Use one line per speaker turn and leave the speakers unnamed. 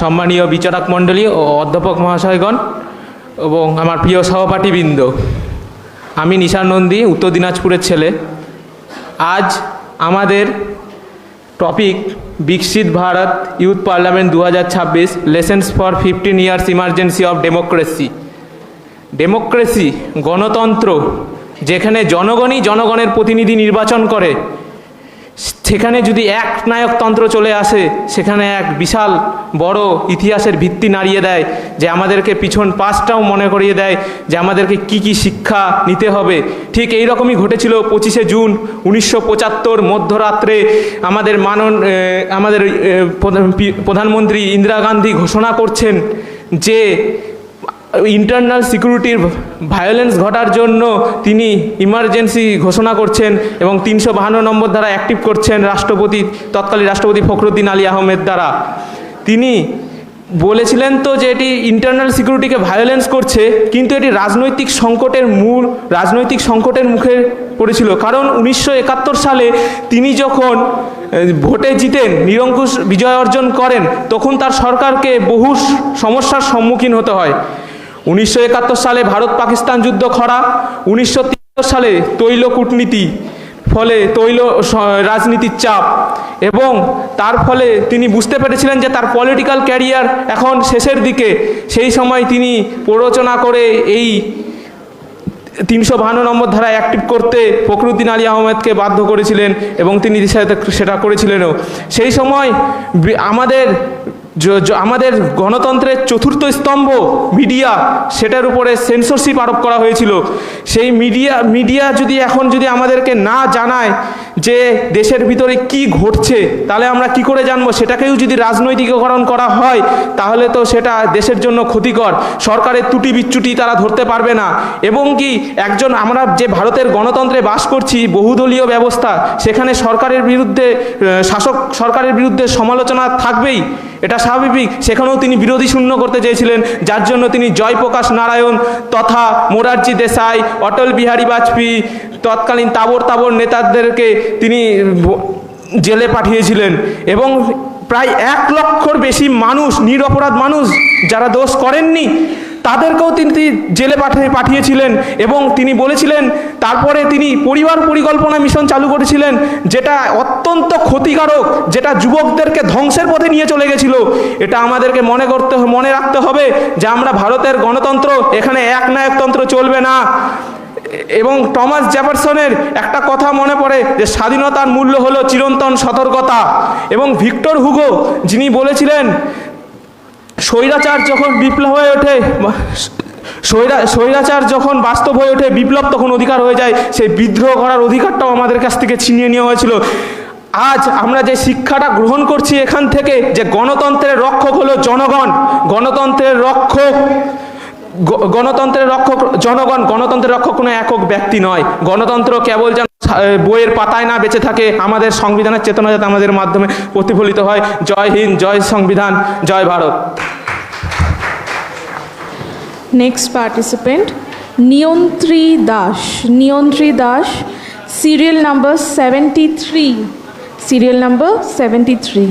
সম্মানীয় বিচারক মণ্ডলী ও অধ্যাপক মহাশয়গণ এবং আমার প্রিয় সহপাঠীবৃন্দ, আমি নিশার নন্দী, উত্তর দিনাজপুরের ছেলে। আজ আমাদের টপিক বিকশিত ভারত ইউথ পার্লামেন্ট দু হাজার ছাব্বিশ, lessons for fifteen years emergency of democracy. Democracy গণতন্ত্র, যেখানে জনগণই জনগণের প্রতিনিধি নির্বাচন করে সেখানে যদি এক নায়কতন্ত্র চলে আসে, সেখানে এক বিশাল বড় ইতিহাসের ভিত্তি নাড়িয়ে দেয়, যে আমাদেরকে পিছন পাশটাও মনে করিয়ে দেয়, যে আমাদেরকে কি কি শিক্ষা নিতে হবে। ঠিক এই রকমই ঘটেছিল পঁচিশে জুন উনিশশো পঁচাত্তর মধ্যরাত্রে আমাদের মানন আমাদের প্রধান- প্রধানমন্ত্রী ইন্দিরা গান্ধী ঘোষণা করছেন যে ইন্টারনাল সিকিউরিটির ভায়োলেন্স ঘটার জন্য তিনি ইমার্জেন্সি ঘোষণা করছেন এবং তিনশো বাহান্ন নম্বর দ্বারা অ্যাক্টিভ করছেন রাষ্ট্রপতি, তৎকালীন রাষ্ট্রপতি ফখরুদ্দিন আলী আহমেদ দ্বারা। তিনি বলেছিলেন তো যে এটি ইন্টারনাল সিকিউরিটিকে ভায়োলেন্স করছে, কিন্তু এটি রাজনৈতিক সংকটের মূল, রাজনৈতিক সংকটের মুখে পড়েছিল। কারণ উনিশশো একাত্তর সালে তিনি যখন ভোটে জিতেন, নিরঙ্কুশ বিজয় অর্জন করেন, তখন তার সরকারকে বহু সমস্যার সম্মুখীন হতে হয়। উনিশশো একাত্তর সালে ভারত পাকিস্তান যুদ্ধ খরা, উনিশশো তিয়াত্তর সালে তৈল কূটনীতি, ফলে তৈল রাজনীতির চাপ এবং তার ফলে তিনি বুঝতে পেরেছিলেন যে তার পলিটিক্যাল ক্যারিয়ার এখন শেষের দিকে। সেই সময় তিনি প্ররোচনা করে এই তিনশো বাহান্ন নম্বর ধারা অ্যাক্টিভ করতে ফখরুদ্দিন আলী আহমেদকে বাধ্য করেছিলেন এবং তিনি সেটা- করেছিলেনও। সেই সময় আমাদের আমাদের গণতন্ত্রের চতুর্থ স্তম্ভ, মিডিয়া, সেটার উপরে সেন্সরশিপ আরোপ করা হয়েছিল। সেই মিডিয়া মিডিয়া যদি এখন যদি আমাদেরকে না জানায় যে দেশের ভিতরে কি ঘটছে, তাহলে আমরা কি করে জানব? সেটাকেও যদি রাজনৈতিকীকরণ করা হয়, তাহলে তো সেটা দেশের জন্য ক্ষতিকর। সরকারের ত্রুটি বিচ্যুটি তারা ধরতে পারবে না। এবং কি একজন, আমরা যে ভারতের গণতন্ত্রে বাস করছি, বহুদলীয় ব্যবস্থা, সেখানে সরকারের বিরুদ্ধে শাসক সরকারের বিরুদ্ধে সমালোচনা থাকবেই। এটা স্বাভাবিক সেখানেও তিনি বিরোধী শূন্য করতে চেয়েছিলেন, যার জন্য তিনি জয়প্রকাশ নারায়ণ তথা মোরারজি দেশাই, অটল বিহারী বাজপেয়ী, তৎকালীন তাবর তাবর নেতাদেরকে তিনি জেলে পাঠিয়েছিলেন। এবং প্রায় এক লক্ষর বেশি মানুষ, নিরপরাধ মানুষ যারা দোষ করেননি তাদেরকেও তিনি জেলে পাঠিয়ে পাঠিয়েছিলেন এবং তিনি বলেছিলেন, তারপরে তিনি পরিবার পরিকল্পনা মিশন চালু করেছিলেন, যেটা অত্যন্ত ক্ষতিকারক, যেটা যুবকদেরকে ধ্বংসের পথে নিয়ে চলে গেছিল। এটা আমাদেরকে মনে করতে মনে রাখতে হবে যে আমরা ভারতের গণতন্ত্র এখানে এক নায়কতন্ত্র চলবে না। এবং টমাস জ্যাফারসনের একটা কথা মনে পড়ে যে স্বাধীনতার মূল্য হলো চিরন্তন সতর্কতা। এবং ভিক্টর হুগো যিনি বলেছিলেন স্বৈরাচার যখন বিপ্লব হয়ে ওঠে, স্বৈরা, স্বৈরাচার যখন বাস্তব হয়ে ওঠে, বিপ্লব তখন অধিকার হয়ে যায়। সেই বিদ্রোহ করার অধিকারটাও আমাদের কাছ থেকে ছিনিয়ে নেওয়া হয়েছিল। আজ আমরা যে শিক্ষাটা গ্রহণ করছি এখান থেকে, যে গণতন্ত্রের রক্ষক হলো জনগণ, গণতন্ত্রের রক্ষক গণতন্ত্রের রক্ষক জনগণ, গণতন্ত্রের রক্ষক কোনো একক ব্যক্তি নয়। গণতন্ত্র কেবল যেন বইয়ের পাতায় না বেঁচে থাকে, আমাদের সংবিধানের চেতনা যাতে আমাদের মাধ্যমে প্রতিফলিত হয়। জয় হিন্দ, জয় সংবিধান, জয় Bharat.
Next participant Niyantri Das Niyantri Das serial number seventy serial number seventy three